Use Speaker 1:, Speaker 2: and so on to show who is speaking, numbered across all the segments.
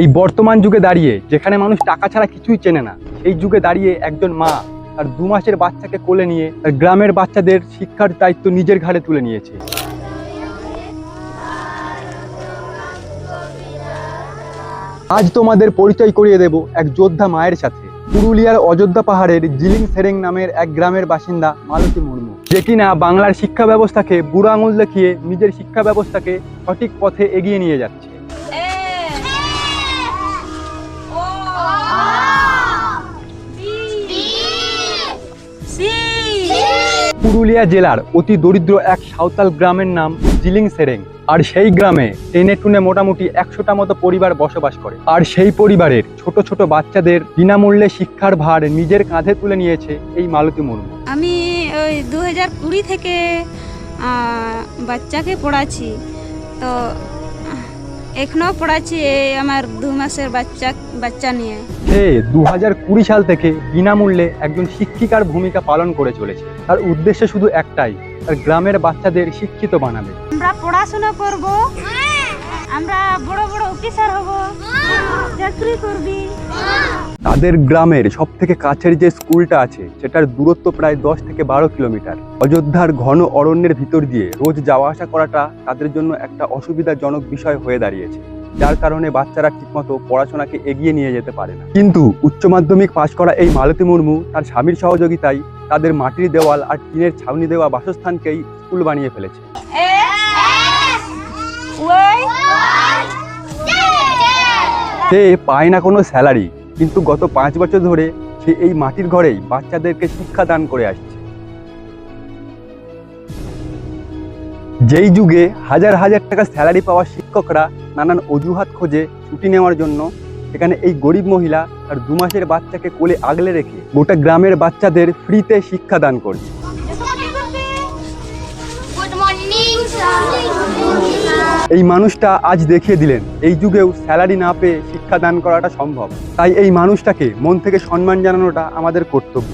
Speaker 1: এই বর্তমান যুগে দাঁড়িয়ে, যেখানে মানুষ টাকা ছাড়া কিছুই চেনে না, এই যুগে দাঁড়িয়ে একজন মা তার দু মাসের বাচ্চাকে কোলে নিয়ে তার গ্রামের বাচ্চাদের শিক্ষার দায়িত্ব নিজের ঘাড়ে তুলে নিয়েছে। আজ তোমাদের পরিচয় করিয়ে দেব এক যোদ্ধা মায়ের সাথে। পুরুলিয়ার অযোধ্যা পাহাড়ের জিলিং সেরেং নামের এক গ্রামের বাসিন্দা মালতী মুর্মু, যে কিনা বাংলার শিক্ষা ব্যবস্থাকে বুড়া আঙুল দেখিয়ে নিজের শিক্ষা ব্যবস্থাকে সঠিক পথে এগিয়ে নিয়ে যাচ্ছে। পুরুলিয়া জেলার অতি দরিদ্র এক সাঁওতাল গ্রামের নাম জিলিং সেরেং। আর সেই গ্রামে টেনে টুনে মোটামুটি একশোটা মতো পরিবার বসবাস করে। আর সেই পরিবারের ছোট ছোট বাচ্চাদের বিনামূল্যে শিক্ষার ভার নিজের কাঁধে তুলে নিয়েছে এই মালতী মুর্মু।
Speaker 2: আমি ওই দু হাজার কুড়ি থেকে বাচ্চাকে পড়াচ্ছি। তো এখনও পড়াচ্ছি এই আমার দু মাসের বাচ্চা বাচ্চা নিয়ে।
Speaker 1: সে দু হাজার কুড়ি সাল থেকে বিনামূল্যে একজন শিক্ষিকার ভূমিকা পালন করে চলেছে। তার উদ্দেশ্য শুধু একটাই তার গ্রামের বাচ্চাদের শিক্ষিত বানাবে।
Speaker 2: আমরা পড়াশোনা করব আমরা বড় বড় অফিসার হব চাকরি করবি।
Speaker 1: তাদের গ্রামের সব থেকে কাছের যে স্কুলটা আছে সেটার দূরত্ব প্রায় দশ থেকে বারো কিলোমিটার। অযোধ্যার ঘন অরণ্যের ভিতর দিয়ে রোজ যাওয়া আসা করাটা তাদের জন্য একটা অসুবিধাজনক বিষয় হয়ে দাঁড়িয়েছে যার কারণে বাচ্চারা ঠিকমতো পড়াশোনাকে এগিয়ে নিয়ে যেতে পারে না। কিন্তু উচ্চ মাধ্যমিক পাশ করা এই মালতী মুর্মু তার স্বামীর সহযোগিতায় তাদের মাটির দেওয়াল আর টিনের ছাউনি দেওয়া বাসস্থানকেই স্কুল বানিয়ে ফেলেছে। সে পায় না কোনো স্যালারি কিন্তু গত পাঁচ বছর ধরে সে এই মাটির ঘরেই বাচ্চাদেরকে শিক্ষা দান করে আসছে। যেই যুগে হাজার হাজার টাকা স্যালারি পাওয়া শিক্ষকরা নানান অজুহাত খোঁজে ছুটি নেওয়ার জন্য এখানে এই গরিব মহিলা তার দু মাসের বাচ্চাকে কোলে আগলে রেখে গোটা গ্রামের বাচ্চাদের ফ্রিতে শিক্ষা দান করছে। এই মানুষটা আজ দেখিয়ে দিলেন, এই যুগেও স্যালারি না পেয়ে শিক্ষা দান করাটা সম্ভব। তাই এই মানুষটাকে মন থেকে সম্মান জানানোটা আমাদের কর্তব্য।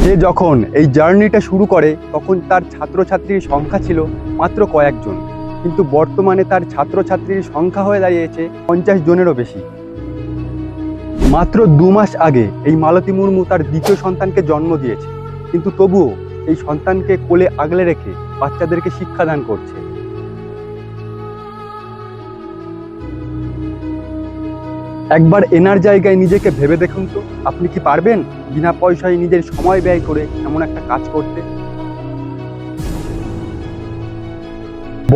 Speaker 1: সে যখন এই জার্নিটা শুরু করে, তখন তার ছাত্রছাত্রীর সংখ্যা ছিল মাত্র কয়েকজন। কিন্তু বর্তমানে তার ছাত্রছাত্রীর সংখ্যা হয়ে দাঁড়িয়েছে পঞ্চাশ জনেরও বেশি। মাত্র দু মাস আগে এই মালতী মুর্মু তার দ্বিতীয় সন্তানকে জন্ম দিয়েছে। কিন্তু তবুও এই সন্তানকে কোলে আগলে রেখে বাচ্চাদেরকে শিক্ষাদান করছে। একবার এনার জায়গায় নিজেকে ভেবে দেখুন তো, আপনি কি পারবেন বিনা পয়সায় নিজের সময় ব্যয় করে এমন একটা কাজ করতে?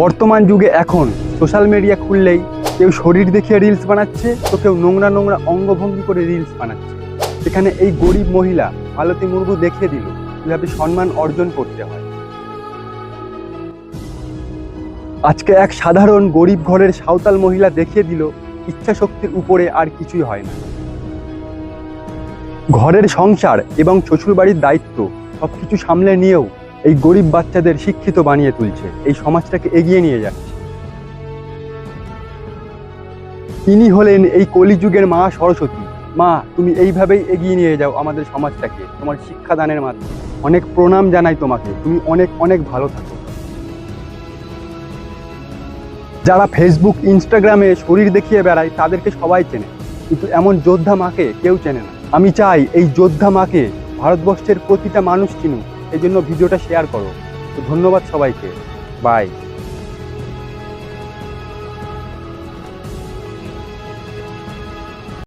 Speaker 1: বর্তমান যুগে এখন সোশ্যাল মিডিয়া খুললেই কেউ শরীর দেখিয়ে রিলস বানাচ্ছে, তো কেউ নোংরা নোংরা অঙ্গভঙ্গি করে রিলস বানাচ্ছে। সেখানে এই গরিব মহিলা, মালতী মুর্মু দেখিয়ে দিল। কীভাবে সম্মান অর্জন করতে হয়। আজকে এক সাধারণ গরিব ঘরের সাঁওতাল মহিলা দেখিয়ে দিল ইচ্ছা শক্তির উপরে আর কিছুই হয় না। ঘরের সংসার এবং শ্বশুরবাড়ির দায়িত্ব সবকিছু সামলে নিয়েও এই গরিব বাচ্চাদের শিক্ষিত বানিয়ে তুলছে, এই সমাজটাকে এগিয়ে নিয়ে যাচ্ছে। তিনি হলেন এই কলিযুগের মা সরস্বতী। মা, তুমি এইভাবেই এগিয়ে নিয়ে যাও আমাদের সমাজটাকে, তোমার শিক্ষাদানের মাধ্যমে। অনেক প্রণাম জানাই তোমাকে, তুমি অনেক অনেক ভালো থাকো। যারা ফেসবুক ইনস্টাগ্রামে শরীর দেখিয়ে বেড়ায়, তাদেরকে সবাই চেনে। কিন্তু এমন যোদ্ধা মাকে কেউ চেনে না। আমি চাই এই যোদ্ধা মাকে ভারতবর্ষের প্রতিটা মানুষ চিনুক। এই জন্য ভিডিওটা শেয়ার করো। তো ধন্যবাদ সবাইকে। বাই